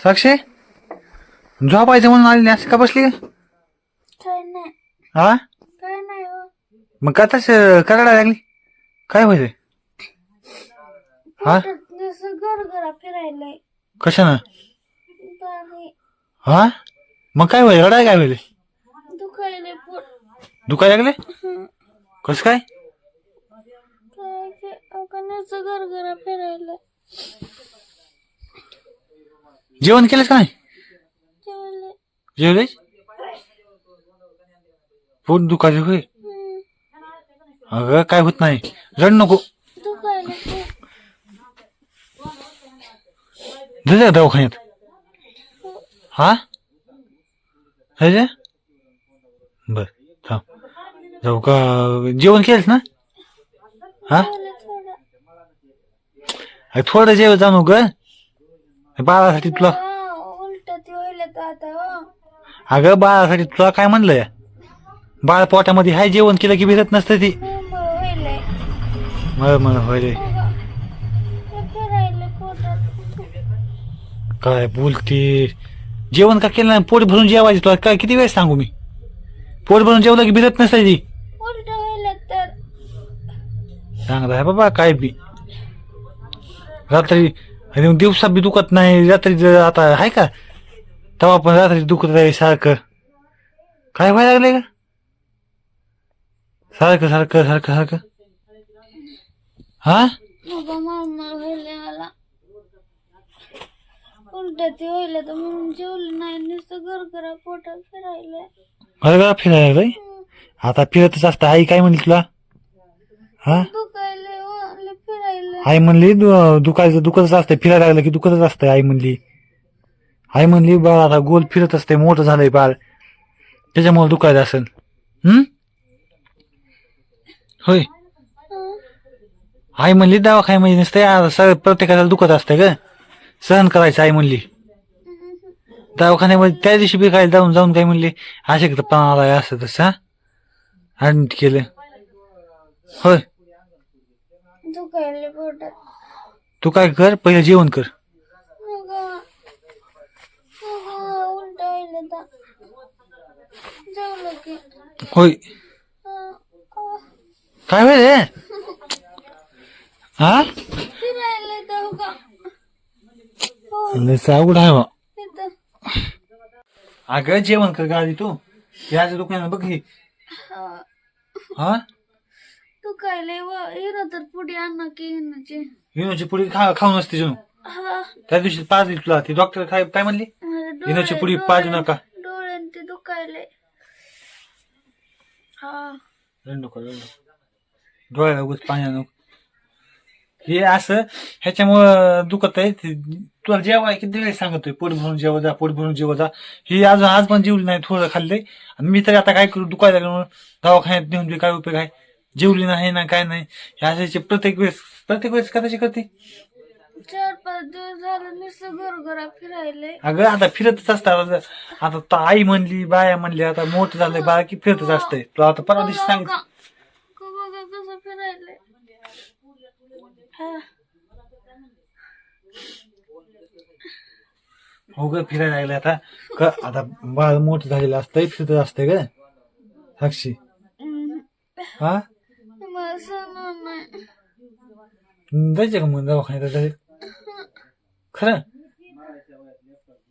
साक्षी? झोपायचं म्हणून आली नाही असं का बसली? काय नाही. हा? काय नाही हो. मग का तसं करायला लागली? काय व्हायचंय हा? जसं गरगरा फिरायलंय. कशानं? बाकी हा? मग काय व्हायचं रडाय काय व्हायले दुखायले पोट. दुखायला लागले. कसं काय? गरगरा फिरायलंय. जेवण केलंस का नाही? जेवले जेवले पोट दुखायचं होय. अगं काय होत नाही. रड नको. दुखायले दवाखान्यात. हा? जा. बर थांब. जाऊ का. जेवण केलंस ना? हा? थोडं जेवण जाणू ग. बाळासाठी तुला हा, उलट ते होईल आता हो. अगं बाळासाठी तुला काय म्हणलंय? बाळ पोटामध्ये हाय जेवण केलं की भिजत नसतं ती. होईलय. मला मला होय रे. फिरायले पोटात. काय बोलते? जेवण का केलं नाही? पोट भरून जेवायचं तुला. काय किती वेळेस सांगू मी? पोट भरून जेवलं की भिजत नसतं ती. उलट होईल तर. चांगलं आहे बाबा काय बी. रात्री आणि दिवसा बी दुखत नाही रात्री आता आहे का? तेव्हा पण रात्री दुखत आहे सारखं. काय व्हायला लागलंय का? सारखं सारखं सारखं सारखं. हा? बाबा मामा होईल मला. उलट ते होईल तर म्हणून जेवलं नाही नुसतं पोटात फिरायला लागलंय? आता फिरतच असतं. आई काय म्हणली तुला? हा? दुखायले राहिलं. आई म्हणली दु- दुखायचं दुखतच असतंय फिरायला लागलं की दुखतच असतंय आई म्हणली. आई म्हणली बाळ आता गोल फिरत असते मोठं झालंय बाळ. त्याच्यामुळे दुखायचं असेल. हम्म होय. आई म्हणली दवाखान्यामध्ये नसते आता सगळं प्रत्येकाला दुखत असतंय ग. सहन करायचं आई म्हणली. दवाखान्यामध्ये त्या दिवशी बी काय जाऊन जाऊन काय? म्हणली. अशक्त पण आलाय असं तसं हा? आणि केलं. होय. दुखायले पोटात. तू काय कर पहिलं जेवण कर. मग उलट होईल तर. जेवलं की. होय. काय होय रे हा? फिरायले तर हो का लय अवघड आहे बा. अगं जेवण कर गाडी तू. याच्या दुकानात बघ ही. हा. व हिरो तर पुढे आणा की हिनाची विनोची पुडी खा खाऊ नसते जणू हा. त्या दिवशी पाजली तुला ती डॉक्टर काय काय म्हणली? माझे डोळे- पुडी डोळे- पाजू नका. डोळ्यान ते दुखायले. हा. रड नको रड नको. डोळ्याला उगाच पाणी हे असं ह्याच्यामुळं दुखत आहे. ते तुला जेवाय किती वेळ सांगतोय? पोट भरून जेव जा पोट भरून जेव जा. ही अजून आज पण जेवली नाही थोडं खाल्लंय. आणि मी तरी आता काय करू? दुखायला लागलं म्हणून दवाखान्यात नेऊन बी काय उपयोग आहे? जेवली नाही ना काय नाही. हे असायचे प्रत्येक वेळेस. प्रत्येक वेळेस कदाचित करते. चार पाच दिवस झालं नुसतं गरगरा फिरायले. अगं आता फिरतच असतात आता तर आई म्हणली बाया म्हणली आता मोठं झालंय बाळा की फिरतच असतंय. तुला आता परवा दिवशी सांग. का का बघा कसं फिरायले. हा. हो ग फिरायला लागले आता. क आता बाळ मोठं झालेलं असतंय फिरत असतंय ग. साक्षी. हम्म. हा? मग दवाखान्यात जायचं खरं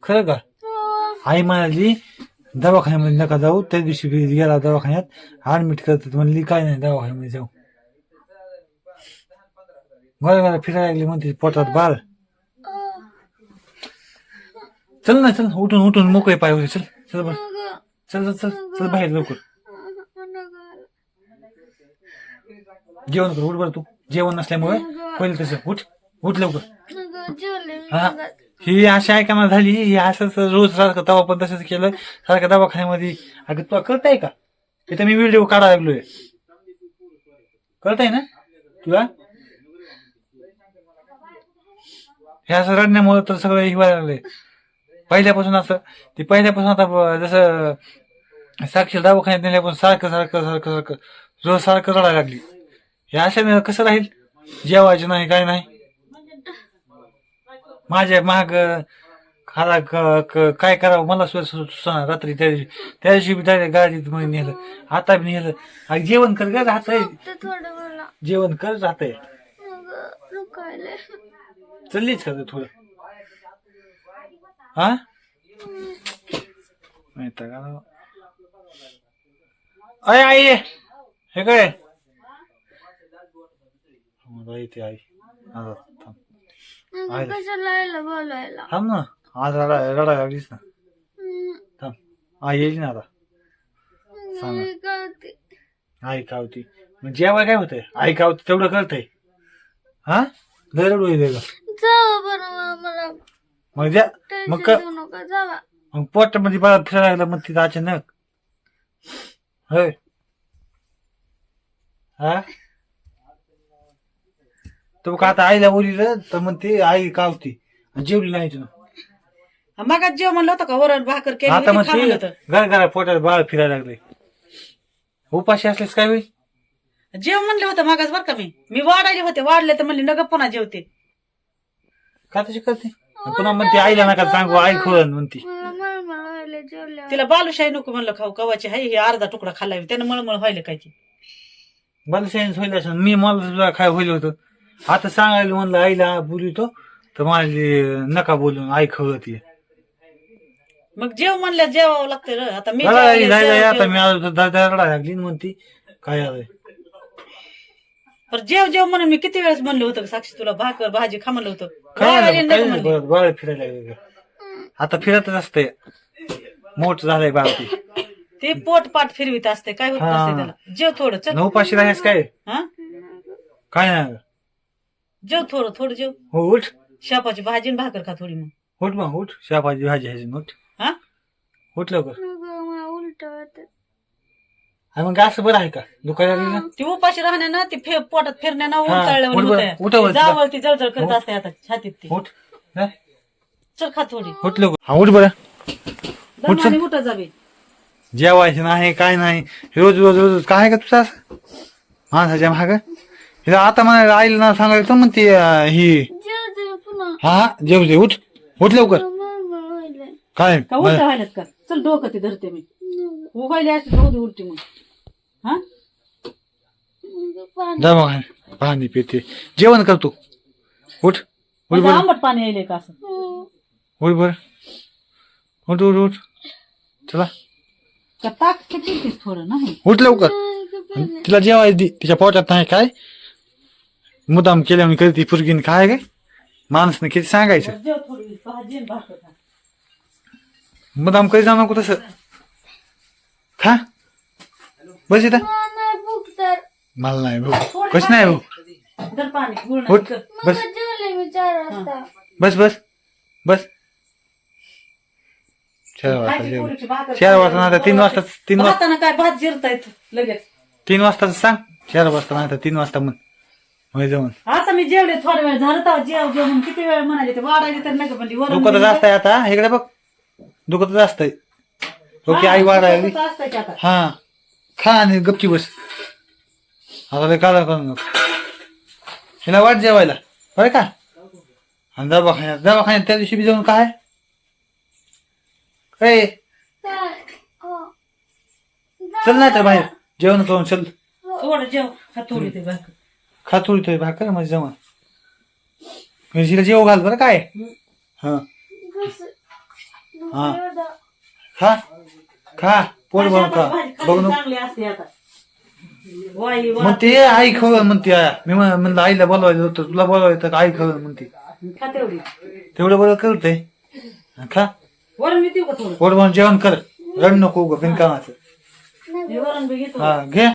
खरं का हो. आई म्हणाली दवाखान्यामध्ये नका जाऊ त्या दिवशी गेला दवाखान्यात ऍडमिट करतात म्हणली काय नाही दवाखान्यामध्ये जाऊ बरं बरं फिरायला लागली म्हणते पोटात बाळ अं, चल ना चल उठून उठून मोकळे पाय होते चल चल चल चल चल चल बाहेर लवकर अं, अगं, जेवण कर उठ बरं तू. जेवण नसल्यामुळे पहिले तसं उठ उठ लवकर. हा. ही अशी ऐकायला झाली? ही असंच रोज सारखं तेव्हा पण तसंच केलं. सारखं दवाखान्यामध्ये. अगं तुला कळतंय का? इथं मी व्हिडिओ काढायला लागलोय. कळतंय ना? तुला? हे असं रडण्यामुळे तर सगळं हिवायला लागलंय. पहिल्यापासून असं ते पहिल्यापासून आता जसं साक्षी दवाखान्यात नेल्यापासून सारखं सारखं सारखं सारखं रोज सारखं रडायला लागली. हे अशाने कसं राहील? जेवायचे नाही काय नाही? माझ्या महाग खाला काय करावं? मला सुचना रात्री. त्या दिवशी त्या दिवशी बी डायरेक्ट गाडीत नेलं. आता बी नेलं. जेवण कर का राहत जेवण कर राहत मग चाललीच का तू थोडं? हा? नाही तर का अय आई हे काय? हो, आई ते आई थांब मग आहे. कशाला यायला बोलायला? थांब ना. आज रडा रडा लागलीस ना. हम्म, थांब. आई येईल ना आता. सांग. मी कळते. आई का होती मग जेव्हा काय होतंय? आई का होती तेवढं कळतंय हा? लय रडू येते का जावा बरं मग मला मग मग टेन्शन क- घेऊ नका जावा. मग पोटामध्ये मला फिरायला लागलं मग तिथं अचानक. होय. हा? तो का आता आईला बोलिलं तर मग ते आई कावती आणि जेवली नाही तुला मग जेव म्हणलं होतं का? वरण भाकर केली आता मग होती, खा म्हणलं ते होतं. घर घरा पोटात बाळ फिरायला लागले. उपाशी असलेस काय होईल? जेव म्हणलं होतं मागास बरं का मी. मी वाढायले होते वाढले तर म्हणले नका पुन्हा जेवते. का तशी करते? आणि पुन्हा म्हणते आईला नका सांगू आई खोळण म्हणती. मला मळमळ व्हायला जेवल्यावर तिला बालुशाही नको म्हणलं खाऊ कवाची हाय हे अर्धा तुकडा खाल्ला त्यानं मळमळ व्हायला काय सायन्स होईल असं मी मला सुद्धा काय होईल होतं. आता सांगायला म्हणलं आईला बोलितो तर मला नका बोलून आई खवळती मग जेव म्हणल्या जेवावं लागतं रे. आता मी रडायला जेवायला लागली, जेव- आता जेव- मी आलो तर दादा लागली आणि म्हणती. काय आलंय बरं जेव जेव म्हणून मी किती वेळेस म्हणलं होतं साक्षी तुला भाकर भाजी खा म्हणलं होतं. काय वाढायला नाही, नको काय नाही म्हणले. बोलत, बाळ फिरायला लागले आता फिरतच असते. मोठ झालंय बाळ ती ते पोट पाट फिरवीत असते. काय होत हा. नसते त्याला. जेव थोडं चल. नऊ पाचशे राहायच काय? हा? काय नाही. जेव थोडं थोडं जेव. हो उठ. शापाची भाजी आणि भाकर खा थोडी मग. उठ मग उठ. शापाची भाजी ह्याची उठ. हा? उठ लवकर. उलट आणि मग असं बरं आहे का? ना? ती उपाशी राहण्यानं ती फे- पोटात फिरण्यानं हा, उचळल्यावर उठ बरं, उठ बरं तिला. जावळ ती जळजळ करत असते आता छातीत ती. उठ. हा, चल खा थोडी. उठ लवकर. हा उठ बरं. उठ दमाने उठा जावे. जेवायचं नाही काय नाही. रोज रोज रोज. काय आहे का तुझं असं? माणसाच्या माग? हिला आता मला आईला ना सांगायचं म्हणते अं, ही. जेवते पुन्हा हा जेव दे उठ. उठ लवकर. काय? का उलट व्हायलात का? चल डोकं ते धरते मी. उगायले असते उलटी मग. हा? मग पाणी पिते. जेवण करतो उठ. उठ म्हणजे बरं. आंबट पाणी यायले का असं. उठ बरं. उठ उठ उठ. चला. का ताक ते पितीस थोडं नाही उठ लवकर. तिला जेवायला दे. तिच्या पोटात नाही काय? मुदाम केल्याने करते पुरगीन काय काय माणसने किती सांगायचं? जेव थोडी भाजी आणि भाकर खा मुदाम कधी जाऊ नको तसं? खा. बस इथं. मला नाही भूक तर. मला नाही भाऊ कस नाही भाऊ धर पाणी गुळ उठ. नाही बस. मग जेवले मी चार वाजता. बस बस. बस. चार वाजता खायची जेवण. पोळीची भाकर चार वाजता नाही तर तीन वाजता तीन वाजता भातानं काय भात जिरतायत लगेच. तीन वाजता सांग. चार वाजता नाही तर तीन वाजता म्हण. होय जाऊन. आता मी जेवले थोडा वेळ झालं तर जेव जेव म्हणून किती वेळ म्हणाले ते वाढायले तर नका वरण दुखत जास्त आहे आता. इकडे बघ. दुखत जास्त आहे ओके आई वाढायला. असतं की आता. हा. खा आणि गपची बस. आता लय काला करू नको. हिला वाट जेवायला. बरं का? आणि दवाखान्यात. दवाखान्यात त्या दिवशी बी जाऊन काय? काय हो. चल नाही तर बाहेर. जेवण करून चल. थोडं जेव. थोडी ते भाकर खा थोडी थोडी भाकर माझी जमा. हिला जेव घाल बरं काय? हा? हा. खा. खा. पोट भरून खा. बघ नको. चांगली असते आता. वाई मग ते आई खवळ म्हणते. मी म्हण- म्हणलं आईला बोलवायचं होतं तुला बोलवायचं तर आई खवळ म्हणते. खा तेवढी. तेवढं बरं करते खा. वरण मी देऊ का थोडं? पोट भरून जेवण कर. रड नको उगं बिनकामाचं. हे वरण बी घेतो. हा घे.